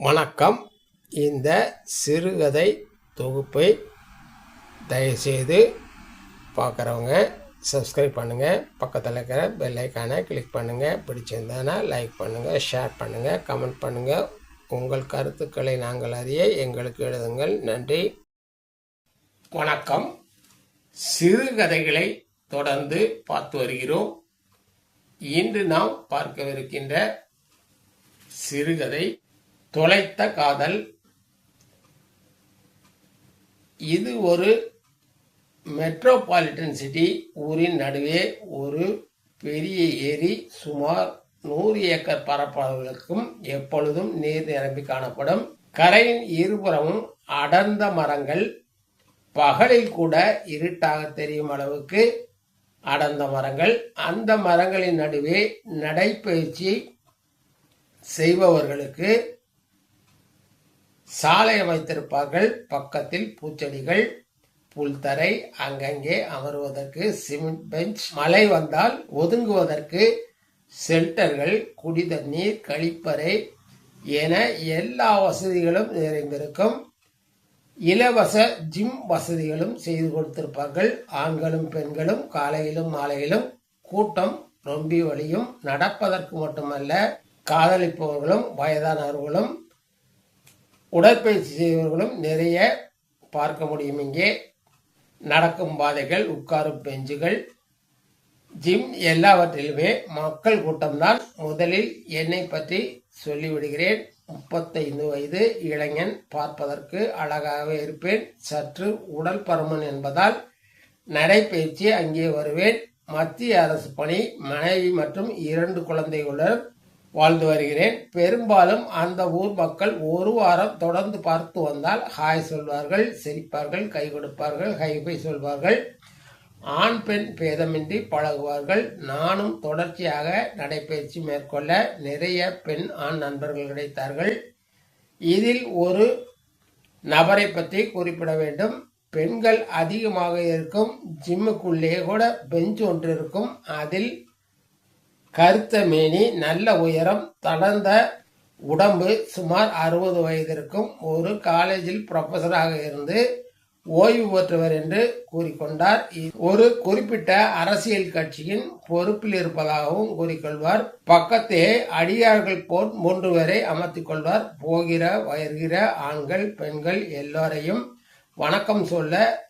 வணக்கம். இந்த சிறுகதை தொகுப்பை தயவுசெய்து பார்க்குறவங்க சப்ஸ்கிரைப் பண்ணுங்கள் பக்கத்தில் இருக்கிற பெல் ஐக்கானை கிளிக் பண்ணுங்கள் பிடிச்சிருந்தானா லைக் பண்ணுங்கள் ஷேர் பண்ணுங்கள் கமெண்ட் பண்ணுங்கள் உங்கள் கருத்துக்களை நாங்கள் அறிய எங்களுக்கு எழுதுங்கள். நன்றி. வணக்கம். சிறுகதைகளை தொடர்ந்து பார்த்து வருகிறோம். இன்று நாம் பார்க்கவிருக்கின்ற சிறுகதை தொலைத்த காதல். இது ஒரு மெட்ரோபாலிட்டன் சிட்டி ஊரின் நடுவே ஒரு பெரிய ஏரி. சுமார் நூறு ஏக்கர் பரப்பளவுகளுக்கும் எப்பொழுதும் நீர் நிரம்பி காணப்படும். கரையின் இருபுறமும் அடர்ந்த மரங்கள். பகலில் கூட இருட்டாக தெரியும் அளவுக்கு அடர்ந்த மரங்கள். அந்த மரங்களின் நடுவே நடைப்பயிற்சி செய்பவர்களுக்கு சாலை அமைத்திருப்பார்கள் பக்கத்தில் பூச்செடிகள் புல்தரை அங்கங்கே அமருவதற்கு சிமெண்ட் பெஞ்ச் மழை வந்தால் ஒதுங்குவதற்கு ஷெல்டர்கள் குடி தண்ணீர் கழிப்பறை என எல்லா வசதிகளும் நிறைந்திருக்கும். இலவச ஜிம் வசதிகளும் செய்து கொடுத்திருப்பார்கள். ஆண்களும் பெண்களும் காலையிலும் மாலையிலும் கூட்டம் ரொம்பி வழியும். நடப்பதற்கு மட்டுமல்ல காதலிப்பவர்களும் வயதானவர்களும் உடற்பயிற்சி செய்பவர்களும் நிறைய பார்க்க முடியும் இங்கே. நடக்கும் பாதைகள் உட்காரும் பெஞ்சுகள் ஜிம் எல்லாவற்றிலுமே மக்கள் கூட்டம்தான். முதலில் என்னை பற்றி சொல்லிவிடுகிறேன். முப்பத்தைந்து வயது இளைஞன் பார்ப்பதற்கு அழகாக இருப்பேன். சற்று உடல் பருமன் என்பதால் நடைபயிற்சி அங்கே வருவேன். மத்திய அரசு பணி மனைவி மற்றும் இரண்டு குழந்தைகளுடன் வாழ்ந்து வருகிறேன். பெரும்பாலும் அந்த ஊர் மக்கள் ஒரு வாரம் தொடர்ந்து பார்த்து வந்தால் ஹாய் சொல்வார்கள் சிரிப்பார்கள் கை கொடுப்பார்கள் ஹைபை சொல்வார்கள். ஆண் பெண் பேதமின்றி பழகுவார்கள். நானும் தொடர்ச்சியாக நடைபயிற்சி மேற்கொள்ள நிறைய பெண் ஆண் நண்பர்கள் கிடைத்தார்கள். இதில் ஒரு நபரை பற்றி குறிப்பிட வேண்டும். பெண்கள் அதிகமாக இருக்கும் ஜிம்முக்குள்ளே கூட பெஞ்ச் ஒன்று இருக்கும். அதில் கருத்த மேனி நல்ல உயரம் தளர்ந்த உடம்பு சுமார் அறுபது வயதிற்கும் ஒரு காலேஜில் ப்ரொஃபஸராக இருந்து ஓய்வு பெற்றவர் என்று கூறிக்கொண்டார். ஒரு குறிப்பிட்ட அரசியல் கட்சியின் பொறுப்பில் இருப்பதாகவும் கூறிக்கொள்வார். பக்கத்தே அடியார்கள் போல் மூன்று பேரை அமர்த்திக் கொள்வார். போகிற வருகிற ஆண்கள் பெண்கள் எல்லோரையும் வணக்கம் சொல்ல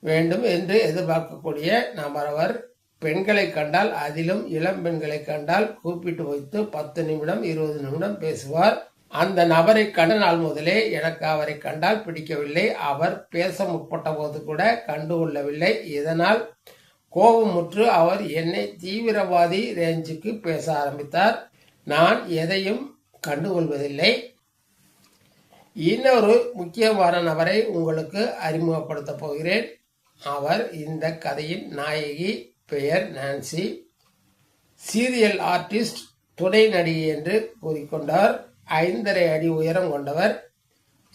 வேண்டும் என்று எதிர்பார்க்கக்கூடிய நபர் அவர். பெண்களை கண்டால் அதிலும் இளம் பெண்களை கண்டால் கூப்பிட்டு வைத்து பத்து நிமிடம் இருபது நிமிடம் பேசுவார். அந்த நபரை கண்ட நாள் முதலே எனக்கு அவரை கண்டால் பிடிக்கவில்லை. அவர் பேச முற்பட்ட போது கூட கண்டுகொள்ளவில்லை இதனால் கோபமுற்று அவர் என்னை தீவிரவாதி ரேஞ்சுக்கு பேச ஆரம்பித்தார். நான் எதையும் கண்டுகொள்வதில்லை இன்னொரு முக்கியமான நபரை உங்களுக்கு அறிமுகப்படுத்தப் போகிறேன். அவர் இந்த கதையின் நாயகி. பெயர் நான்சி. சீரியல் ஆர்டிஸ்ட் துணை நடிகை என்று கூறிக்கொண்டார். ஐந்தரை அடி உயரம் கொண்டவர்.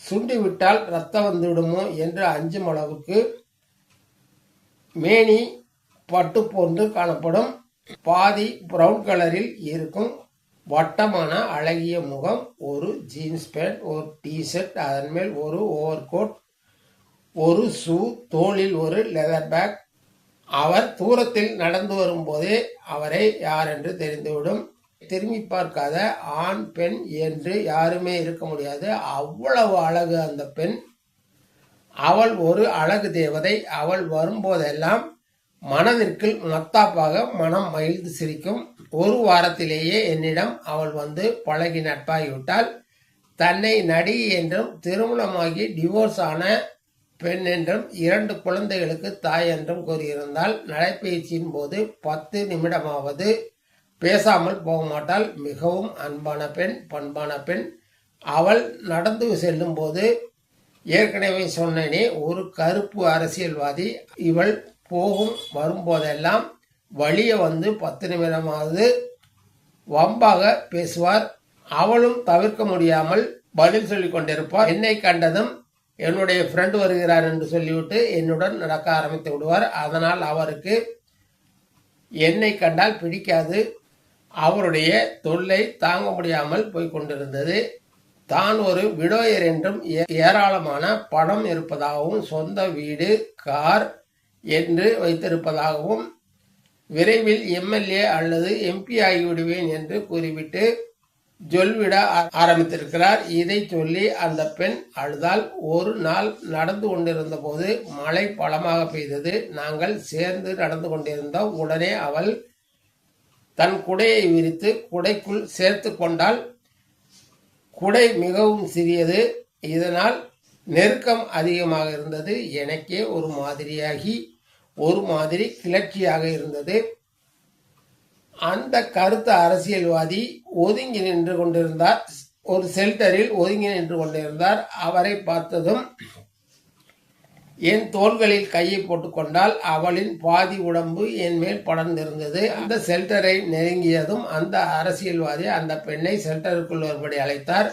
சுண்டிவிட்டால் ரத்தம் வந்துவிடுமோ என்று அஞ்சும் அளவுக்கு மேனி பட்டு போன்று காணப்படும். பாதி பிரவுன் கலரில் இருக்கும். வட்டமான அழகிய முகம். ஒரு ஜீன்ஸ் பேண்ட் ஒரு டிஷர்ட் அதன் மேல் ஒரு ஓவர் கோட் ஒரு ஷூ தோளில் ஒரு லெதர் பேக் அவர் தூரத்தில் நடந்து வரும்போதே அவரை யார் என்று தெரிந்துவிடும். திரும்பி பார்க்காத ஆண் பெண் என்று யாருமே இருக்க முடியாது. அவ்வளவு அழகு அந்த பெண். அவள் ஒரு அழகு தேவதை. அவள் வரும்போதெல்லாம் மனதிற்கு மத்தாப்பாக மனம் மகிழ்ந்து சிரிக்கும். ஒரு வாரத்திலேயே என்னிடம் அவள் வந்து பழகி நட்பாகிவிட்டால் தன்னை நடிகை என்றும் திருமணமாகி டிவோர்ஸ் ஆன பெண் என்றும் இரண்டு குழந்தைகளுக்கு தாய் என்றும் கூறியிருந்தால் நடைப்பயிற்சியின் போது பத்து நிமிடமாவது பேசாமல் போக மாட்டால் மிகவும் அன்பான பெண் பண்பான பெண். அவள் நடந்து செல்லும் போது ஏற்கனவே சொன்னேனே ஒரு கருப்பு அரசியல்வாதி இவள் போகும் வரும்போதெல்லாம் வழிய வந்து பத்து நிமிடமாவது வம்பாக பேசுவார். அவளும் தவிர்க்க முடியாமல் பதில் சொல்லிக் கொண்டிருப்பார் என்னை கண்டதும் என்னுடைய ஃப்ரெண்டு வருகிறார் என்று சொல்லிவிட்டு என்னுடன் நடக்க ஆரம்பித்து விடுவார். அதனால் அவருக்கு என்னை கண்டால் பிடிக்காது. அவருடைய தொல்லை தாங்க முடியாமல் போய்கொண்டிருந்தது தான் ஒரு விடோயர் என்றும் ஏ- ஏராளமான பணம் இருப்பதாகவும் சொந்த வீடு கார் என்று வைத்திருப்பதாகவும் விரைவில் எம்எல்ஏ அல்லது எம்பி ஆகிவிடுவேன் என்று கூறிவிட்டு ஜொல்விட ஆ- ஆரம்பித்திருக்கிறார். இதை சொல்லி அந்த பெண் அழுதால் ஒரு நாள் நடந்து கொண்டிருந்த போது மழை பலமாக பெய்தது. நாங்கள் சேர்ந்து நடந்து கொண்டிருந்தோம் உடனே அவள் தன் குடையை விரித்து குடைக்குள் சேர்த்து கொண்டால் குடை மிகவும் சிறியது. இதனால் நெருக்கம் அதிகமாக இருந்தது. எனக்கே ஒரு மாதிரியாகி ஒரு மாதிரி கிளர்ச்சியாக இருந்தது. அந்த கருத்து அரசியல்வாதி ஒதுங்கி நின்று கொண்டிருந்தார். ஒரு செல்டரில் ஒதுங்கி நின்று கொண்டிருந்தார். அவரை பார்த்ததும் என் தோள்களில் கையை போட்டுக்கொண்டால் அவளின் பாதி உடம்பு என் மேல் படர்ந்திருந்தது. அந்த ஷெல்டரை நெருங்கியதும் அந்த அரசியல்வாதி அந்த பெண்ணை செல்டருக்குள் ஒருபடி அழைத்தார்.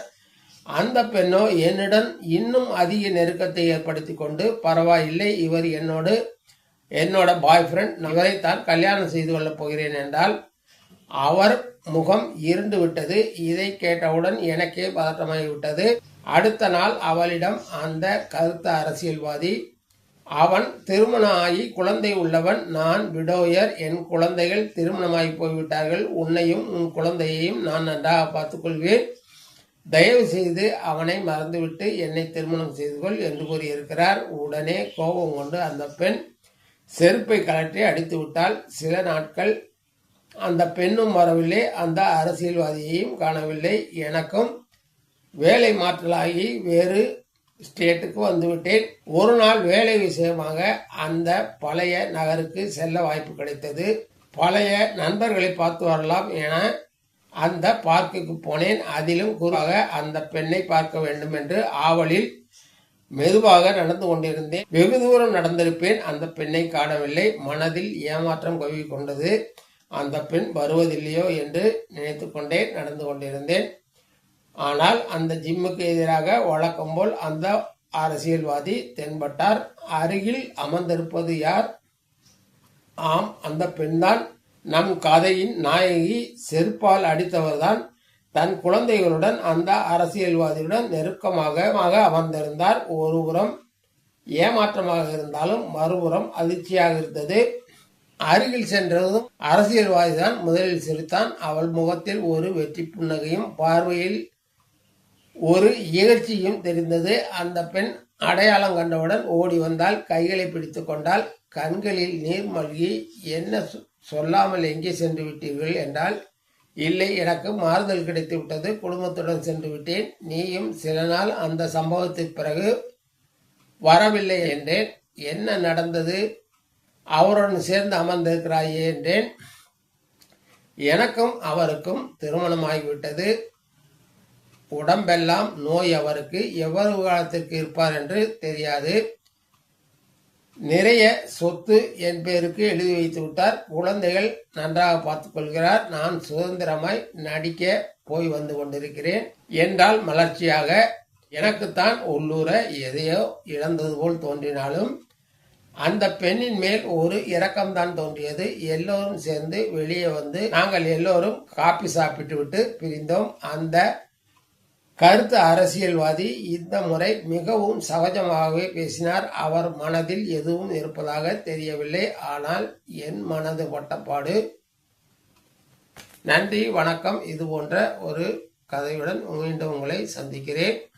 அந்த பெண்ணோ என்னுடன் இன்னும் அதிக நெருக்கத்தை ஏற்படுத்தி கொண்டு பரவாயில்லை. இவர் என்னோடு என்னோட பாய் ஃப்ரெண்ட் இவரை தான் கல்யாணம் செய்து கொள்ளப் போகிறேன் என்றால் அவர் முகம் இருண்டு விட்டது. இதை கேட்டவுடன் எனக்கே பதற்றமாகிவிட்டது. அடுத்த நாள் அவளிடம் அந்த கருத்த அரசியல்வாதி அவன் திருமணம் ஆகி குழந்தை உள்ளவன். நான் விடோயர். என் குழந்தைகள் திருமணமாகி போய்விட்டார்கள். உன்னையும் உன் குழந்தையையும் நான் நன்றாக பார்த்துக்கொள்வேன். தயவு செய்து அவனை மறந்துவிட்டு என்னை திருமணம் செய்து கொள் என்று கூறியிருக்கிறார். உடனே கோபம் கொண்டு அந்த பெண் செருப்பை கலற்றி அடித்து விட்டால் சில நாட்கள் அந்த பெண்ணும் வரவில்லை அந்த அரசியல்வாதியையும் காணவில்லை. எனக்கும் வேலை மாற்றலாகி வேறு ஸ்டேட்டுக்கு வந்துவிட்டேன். ஒரு நாள் வேலை விஷயமாக அந்த பழைய நகருக்கு செல்ல வாய்ப்பு கிடைத்தது. பழைய நண்பர்களை பார்த்து வரலாம் என அந்த பார்க்குக்கு போனேன். அதிலும் குறுவாக அந்த பெண்ணை பார்க்க வேண்டும் என்று ஆவலில் மெதுவாக நடந்து கொண்டிருந்தேன். வெகு தூரம் நடந்திருப்பேன். அந்த பெண்ணை காணவில்லை. மனதில் ஏமாற்றம் கவி கொண்டது அந்த பெண் வருவதில்லையோ என்று நினைத்து கொண்டே நடந்து கொண்டிருந்தேன். ஆனால் அந்த ஜிம்முக்கு எதிராக வழக்கம் போல் அந்த அரசியல்வாதி தென்பட்டார். அருகில் அமர்ந்திருப்பது யார்? ஆம் அந்த பெண்தான். நம் கதையின் நாயகி செருப்பால் அடித்தவர்தான். தன் குழந்தைகளுடன் அந்த அரசியல்வாதியுடன் நெருக்கமாக அமர்ந்திருந்தார். ஒருபுறம் ஏமாற்றமாக இருந்தாலும் மறுபுறம் அதிர்ச்சியாக இருந்தது. அருகில் சென்றதும் அரசியல்வாதிதான் முதலில் சிரித்தான். அவள் முகத்தில் ஒரு வெற்றி புன்னகையும் பார்வையில் ஒரு இகழ்ச்சியும் தெரிந்தது. அந்த பெண் அடையாளம் கண்டவுடன் ஓடி வந்தால் கைகளை பிடித்து கொண்டால் கண்களில் நீர் மல்கி என்ன சொ- சொல்லாமல் எங்கே சென்று விட்டீர்கள்? என்றால் இல்லை எனக்கு மாறுதல் கிடைத்து விட்டது. குடும்பத்துடன் சென்று விட்டேன். நீயும் சில நாள் அந்த சம்பவத்திற்கு பிறகு வரவில்லை என்றேன். என்ன நடந்தது? அவருடன் சேர்ந்து அமர்ந்திருக்கிறாயே என்றேன். எனக்கும் அவருக்கும் திருமணமாகிவிட்டது. உடம்பெல்லாம் நோய் அவருக்கு எவ்வளவு காலத்திற்கு இருப்பார் என்று தெரியாது. நிறைய சொத்து என் பேருக்கு எழுதி வைத்து விட்டார் குழந்தைகள் நன்றாக பார்த்துக்கொள்கிறார் நான் சுதந்திரமாய் நடிக்க போய் வந்து கொண்டிருக்கிறேன். என்றால் மலர்ச்சியாக எனக்குத்தான் உள்ளூர எதையோ இழந்தது போல் தோன்றினாலும் அந்த பெண்ணின் மேல் ஒரு இரக்கம்தான் தோன்றியது. எல்லோரும் சேர்ந்து வெளியே வந்து நாங்கள் எல்லோரும் காப்பி சாப்பிட்டு விட்டு பிரிந்தோம். அந்த கருத்து அரசியல்வாதி இந்த முறை மிகவும் சகஜமாகவே பேசினார். அவர் மனதில் எதுவும் இருப்பதாக தெரியவில்லை. ஆனால் என் மனது பட்டப்பாடு. நன்றி வணக்கம். இது போன்ற ஒரு கதையுடன் மீண்டும் உங்களை சந்திக்கிறேன்.